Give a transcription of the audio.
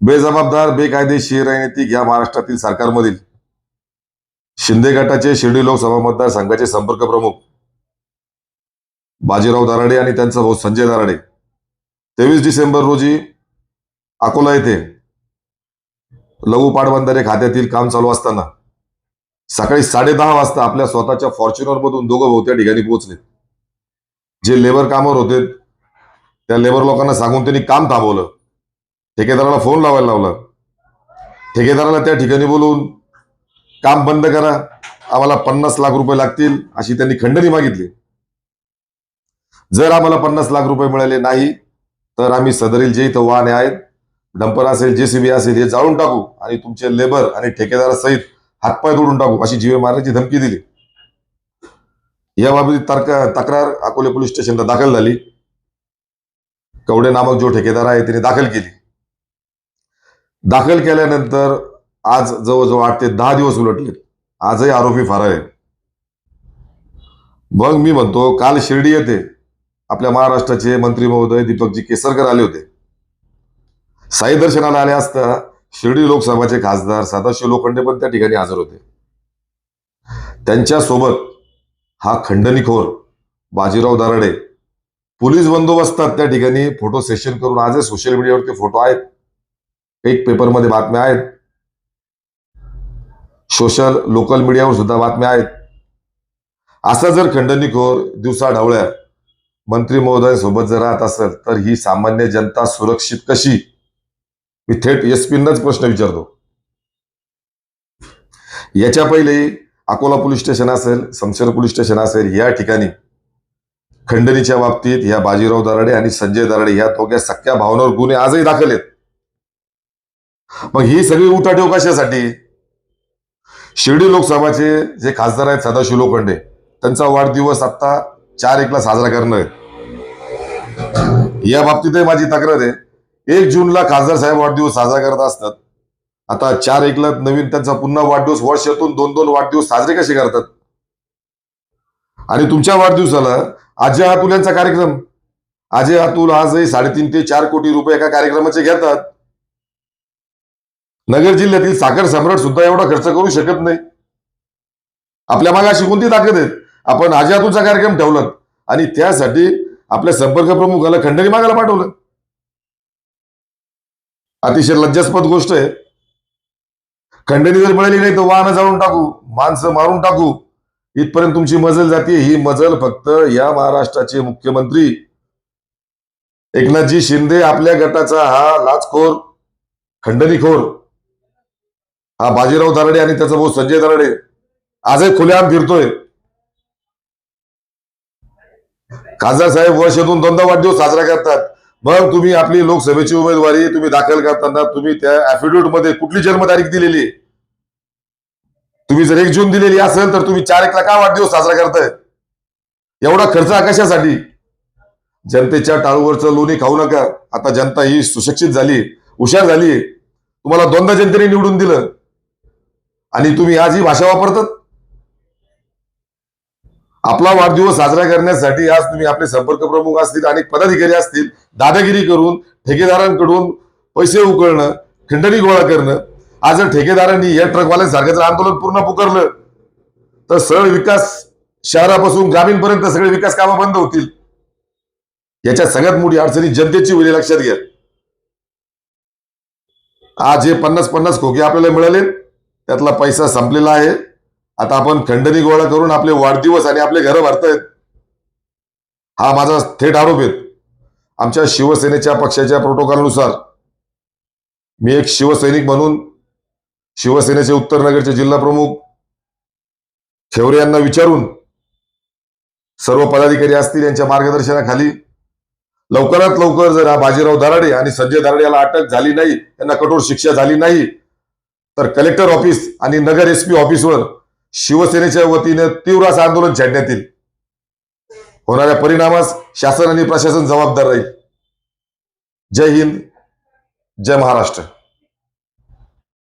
बेजबाबदार बेकायदेशीर राजनैतिक या महाराष्ट्रातील सरकारमधील शिंदे गटाचे शिर्डी लोकसभा मतदारसंघाचे संपर्क प्रमुख बाजीराव दराडे आणि त्यांचा भाऊ संजय दराडे. तेवीस डिसेंबर रोजी अकोला येथे लघु पाटबंधारे खात्यातील काम चालू असताना सकाळी साडेदहा वाजता आपल्या स्वतःच्या फॉर्च्युनर मधून दोघं भाऊ त्या ठिकाणी पोहोचले. जे लेबर कामावर होते त्या लेबर लोकांना सांगून त्यांनी काम थांबवलं. ठेकेदाराला फोन लावायला लावला. ठेकेदाराला त्या ठिकाणी बोलून काम बंद करा आम्हाला पन्नास लाख रुपये लागतील अशी त्यांनी खंडणी मागितली. जर आम्हाला पन्नास लाख रुपये मिळाले नाही तर आम्ही सदरील जे इथं वाहने आहेत डंपर असेल जेसीबी असेल हे जाळून टाकू आणि तुमचे लेबर आणि ठेकेदारासहित हातपाय तोडून टाकू अशी जीवे मारण्याची धमकी दिली. याबाबतीत तर्क तक्रार अकोले पोलीस स्टेशनला दाखल झाली. कवडे नामक जो ठेकेदार आहे त्याने दाखल केली. दाखल केल्यानंतर आज जवळजवळ आठ ते दहा दिवस उलटले. आजही आरोपी फरार आहे मग मी म्हणतो काल शिर्डी येथे आपल्या महाराष्ट्राचे मंत्री महोदय दीपकजी केसरकर आले होते. साई दर्शनाला आले असता शिर्डी लोकसभाचे खासदार सदाशिव लोखंडे पण त्या ठिकाणी हजर होते. त्यांच्यासोबत हा खंडणीखोर बाजीराव दराडे पोलीस बंदोबस्तात त्या ठिकाणी फोटो सेशन करून आजही सोशल मीडियावरती फोटो आहेत. एक पेपरमध्ये बातम्या आहेत. सोशल लोकल मीडियावर सुद्धा बातम्या आहेत. असा जर खंडणीखोर दिवसा ढवळ्या मंत्री महोदयांसोबत जर राहत असेल तर ही सामान्य जनता सुरक्षित कशी? मी थेट एसपींनाच प्रश्न विचारतो. याच्या पहिले अकोला पोलीस स्टेशन असेल समशेर पोलीस स्टेशन असेल या ठिकाणी खंडणीच्या बाबतीत ह्या बाजीराव दराडे आणि संजय दराडे या दोघ्या सख्या भावनावर गुन्हे आजही दाखल आहेत. मग ही सगळी उठाठेव कशासाठी? शिर्डी लोकसभाचे जे खासदार आहेत सदाशिव लोखंडे त्यांचा वाढदिवस आता चार एकला साजरा करणं आहेत. या बाबतीतही माझी तक्रार आहे. एक जूनला खासदार साहेब वाढदिवस साजरा करत असतात. आता चार एकला नवीन त्यांचा पुन्हा वाढदिवस वर्षातून दोन दोन वाढदिवस साजरे कसे करतात? आणि तुमच्या वाढदिवसाला अजय अतुल यांचा कार्यक्रम. अजय अतुल आजही साडेतीन ते चार कोटी रुपये एका कार्यक्रमाचे घेतात. नगर जिल्ह्यातील साखर सम्राट सुद्धा एवढा खर्च करू शकत नाही. आपल्या मागे अशी कोणती ताकद आहे? आपण आजातूचा कार्यक्रम ठेवला आणि त्यासाठी आपल्या संपर्क प्रमुखाला खंडणी मागायला पाठवलं. अतिशय लज्जास्पद गोष्ट आहे. खंडणी जर मिळाली नाही तर वाहनं जाळून टाकू माणसं मारून टाकू. इथपर्यंत तुमची मजल जाते ही मजल फक्त या महाराष्ट्राचे मुख्यमंत्री एकनाथजी शिंदे आपल्या गटाचा हा लाचखोर खंडणीखोर. हा बाजीराव दराडे आणि त्याचा भाऊ संजय दराडे. आजही खुलेआम फिरतोय. खासदार साहेब वर्षातून दोनदा वाढदिवस साजरा करतात. मग तुम्ही आपली लोकसभेची उमेदवारी तुम्ही दाखल करताना तुम्ही त्या ऍफिडेव्हिटमध्ये कुठली जन्मतारीख दिलेली? तुम्ही जर एक जून दिलेली असेल तर तुम्ही चार एकला का वाढदिवस साजरा करताय? एवढा खर्च आकाशासाठी जनतेच्या टाळूवरचं लोणी खाऊ नका. आता जनता ही सुशिक्षित झाली हुशार झाली. तुम्हाला दोनदा जनतेने निवडून दिलं. आणि तुम्ही आज ही भाषा वापरतात? आपला वाढदिवस साजरा करण्यासाठी आज तुम्ही आपले संपर्क प्रमुख असतील अनेक पदाधिकारी असतील दादागिरी करून ठेकेदारांकडून पैसे उकळणं खिंडणी गोळा करणं आज जर ठेकेदारांनी या ट्रकवाल्यांसारखं जर आंदोलन पूर्ण पुकारलं तर सरळ विकास शहरापासून ग्रामीणपर्यंत सगळे विकास कामं बंद होतील. याच्या सगळ्यात मोठी अडचणी जनतेची होईल लक्षात घ्या. आज हे पन्नास पन्नास खोके आपल्याला मिळाले त्यातला पैसा संपलेला आहे. आता आपण खंडणी गोळा करून आपले वाढदिवस आणि आपले घरं भरतायत. हा माझा थेट आरोप आहे. आमच्या शिवसेनेच्या पक्षाच्या प्रोटोकॉलनुसार मी एक शिवसैनिक म्हणून शिवसेनेचे उत्तरनगरचे नगरचे जिल्हाप्रमुख खेवरे यांना विचारून सर्व पदाधिकारी असतील यांच्या मार्गदर्शनाखाली लवकरात लवकर जर हा बाजीराव दराडे आणि संजय दराडे याला अटक झाली नाही त्यांना कठोर शिक्षा झाली नाही तर कलेक्टर ऑफिस आणि नगर एसपी ऑफिसवर शिवसेनेच्या वतीने तीव्र असं आंदोलन छेडण्यात येईल. होणाऱ्या परिणामास शासन आणि प्रशासन जबाबदार राहील. जय हिंद जय महाराष्ट्र.